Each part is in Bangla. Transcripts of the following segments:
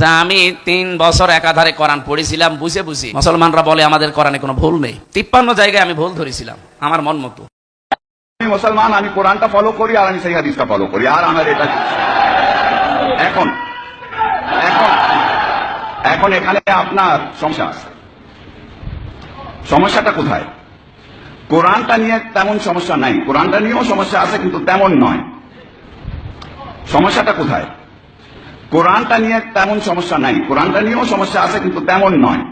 যে আমি তিন বছর একাধারে কোরআন পড়েছিলাম, বুঝে বুঝি। মুসলমানরা বলে আমাদের কোরআনে কোনো ভুল নেই। তিপ্পান্ন জায়গায় আমি ভুল ধরেছিলাম, আমার মন মতো। আমি মুসলমান, আমি কোরআনটা ফলো করি আর আমি সেই হাদিসটা ফলো করি, আর আমার এটা এখন এখন এখন এখানে আপনার সমস্যা আছে। সমস্যাটা কোথায়? কোরআনটা নিয়ে তেমন সমস্যা নাই। কোরআনটা নিয়েও সমস্যা আছে, কিন্তু তেমন নয়। সমস্যাটা কোথায়? কোরআনটা নিয়ে তেমন সমস্যা নাই। কোরআনটা নিয়েও সমস্যা আছে, কিন্তু তেমন নয়।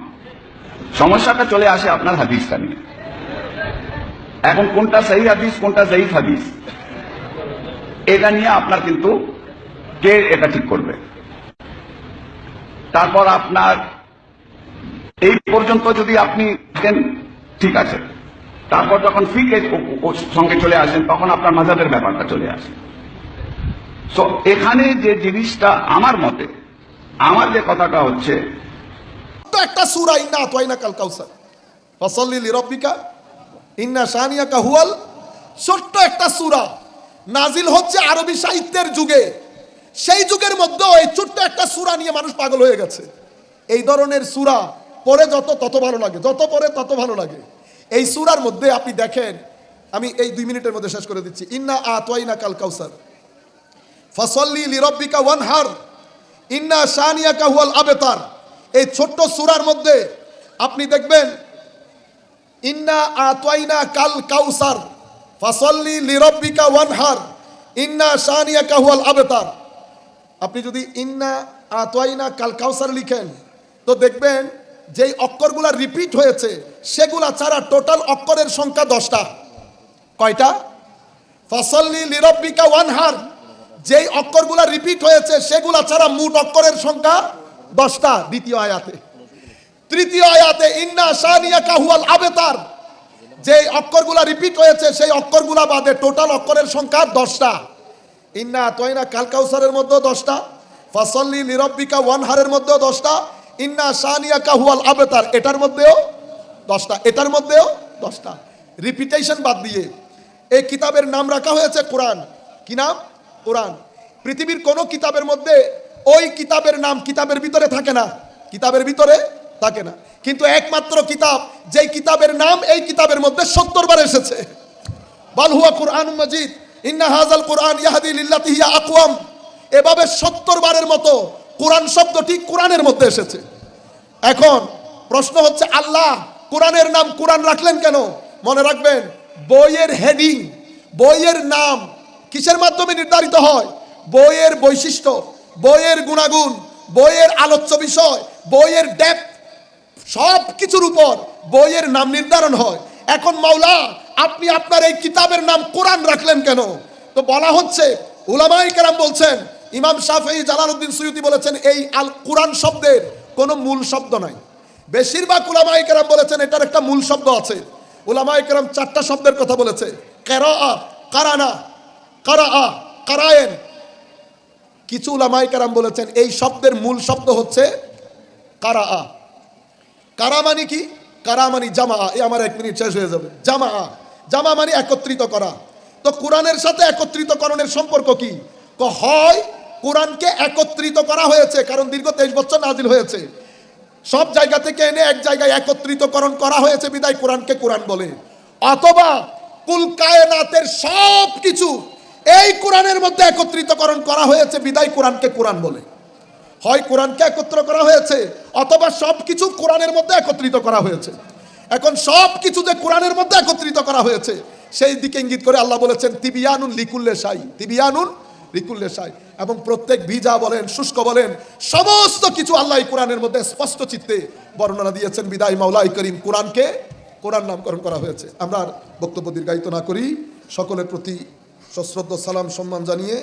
সমস্যাটা চলে আসে আপনার হাদিসটা নিয়ে। এখন কোনটা সেই হাদিস, কোনটা জয়ীফ হাদিস, এটা নিয়ে আপনার কিন্তু কে এটা ঠিক করবে? তারপর আপনার এই পর্যন্ত যদি আপনি ঠিক আছে। তারপর যখন ফিকে সঙ্গে চলে আসেন, তখন আপনার মাজাবের ব্যাপারটা চলে আসে। তো এখানে যে জিনিসটা আমার মতে, আমার যে কথাটা হচ্ছে একটা সুরা ইন্না আতওয়াইনা কাল কাউসার। ফসল্লি লিরব্বিকা, ইন্না শানিয়া কাহুয়াল ছোট্ট একটা সুরা। নাজিল হচ্ছে আরবি সাহিত্যের যুগে। সেই যুগের মধ্যেও এই ছোট্ট একটা সুরা নিয়ে মানুষ পাগল হয়ে গেছে। এই ধরনের সুরা পরে যত, তত ভালো লাগে, যত পরে তত ভালো লাগে। এই সুরার মধ্যে আপনি দেখেন, আমি এই দুই মিনিটের মধ্যে শেষ করে দিচ্ছি। ইন্না আতওয়াইনা কাল কাউসার। ফসল্লি লিরব্বিকা ওয়ানহার, ইন্না শানিয়া কাহুয়াল আবেতার। এই ছোট্ট সুরার মধ্যে আপনি দেখবেন, ইন্না আতওয়াইনা কাল কাউসার, ফাসল্লি লিরব্বিকা ওয়ানহার, ইন্না শানিয়া কাহুয়াল আবেতার। আপনি যদি ইন্না আতওয়াইনা কাল কাউসার লিখেন, তো দেখবেন যেই অক্ষরগুলা রিপিট হয়েছে, সেগুলা ছাড়া টোটাল অক্ষরের সংখ্যা দশটা। কয়টা? ফসল্লি লিরব্বিকা ওয়ানহার যেই অক্ষরগুলা রিপিট হয়েছে, সেগুলা ছাড়া মোট অক্ষরের সংখ্যা দশটা দ্বিতীয় আয়াতে। তৃতীয় আয়াতে, ইন্না শানিয়া কাহুয়াল আবেতার। যে অক্ষরগুলা রিপিট হয়েছে, সেই অক্ষরগুলা বাদে টোটাল অক্ষরের সংখ্যা দশটা। ইন্না তয়না কালকাউসারের মধ্যেও দশটা। ফসল্লি লিরব্বিকা ওয়ানহারের মধ্যেও দশটা। ইন্না শানিয়া কাহুয়াল আবেতার। এটার মধ্যেও দশটা। এটার মধ্যেও দশটা। রিপিটেশন বাদ দিয়ে। এই কিতাবের নাম রাখা হয়েছে কোরআন। কি নাম? কোরআন। পৃথিবীর কোনো কিতাবের মধ্যে ওই কিতাবের নাম কিতাবের ভিতরে থাকে না। কিতাবের ভিতরে থাকে না। কিন্তু একমাত্র কিতাব, যেই কিতাবের নাম এই কিতাবের মধ্যে সত্তর বার এসেছে। বাল হুয়া কোরআন মজিদ, ইন্না হাজাল কোরআন ইয়াহাদি লিল্লাতি হিয়া আকওয়াম। এভাবে সত্তর বারের মতো কোরআন শব্দটি কোরআনের মধ্যে এসেছে। এখন প্রশ্ন হচ্ছে, আল্লাহ কোরআনের নাম কোরআন রাখলেন কেন? মনে রাখবেন, বইয়ের হেডিং, বইয়ের নাম কিসের মাধ্যমে নির্ধারিত হয়? বইয়ের বৈশিষ্ট্য, বইয়ের গুণাগুণ, বইয়ের আলোচ্য বিষয়, বইয়ের ডেপথ সব কিছুর উপর বইয়ের নাম নির্ধারণ হয়। এখন মাওলা, আপনি আপনার এই কিতাবের নাম কোরআন রাখলেন কেন? তো বলা হচ্ছে উলামাই কেরাম বলছেন, ইমাম শাফি জালালউদ্দিন সুয়ুতি বলেছেন, এই আল কোরআন শব্দের কোনো মূল শব্দ নাই। বেশিরভাগ উলামাই কেরাম বলেছেন, এটার একটা মূল শব্দ আছে। উলামাই কেরাম চারটা শব্দের কথা বলেছে। কেরা কারানা কারা কারায়েন কিছু উলামাই কেরাম বলেছেন, এই শব্দের মূল শব্দ হচ্ছে কারা কারা মানে কি? কারা মানে জামা এ আমার এক মিনিট শেষ হয়ে যাবে। জামা জামা মানে একত্রিত করা। তো কোরআনের সাথে একত্রিতকরণের সম্পর্ক কি? হয় কোরআনকে একত্রিত করা হয়েছে, কারণ দীর্ঘ তেইশ বছর নাজিল হয়েছে। সব জায়গা থেকে এনে এক জায়গায় একত্রিতকরণ করা হয়েছে, বিদায় কোরআনকে কোরআন বলে। অথবা কুল কায়নাতের সব কিছু এই কোরআনের মধ্যে একত্রিতকরণ করা হয়েছে, বিদায় কোরআনকে কোরআন বলে। হয় কোরআনকে একত্র করা হয়েছে, অথবা সব কিছু কোরআনের মধ্যে একত্রিত করা হয়েছে। এখন সব কিছু যে কোরআনের মধ্যে একত্রিত করা হয়েছে, সেই দিকে ইঙ্গিত করে আল্লাহ বলেছেন, তিবিয়ানুন লিকুল্লে সাই তিবিয়ানুন লিকুল্লে সাই এবং প্রত্যেক ভিজা বলেন, শুষ্ক বলেন, সমস্ত কিছু আল্লাহ কোরআনের মধ্যে স্পষ্ট চিত্তে বর্ণনা দিয়েছেন, বিদায় মাওলাই করিম, কোরআনকে কোরআন নামকরণ করা হয়েছে। আমরা বক্তব্য দীর্ঘায়িত না করি, সকলের প্রতি সশ্রদ্ধ সালাম সম্মান জানিয়ে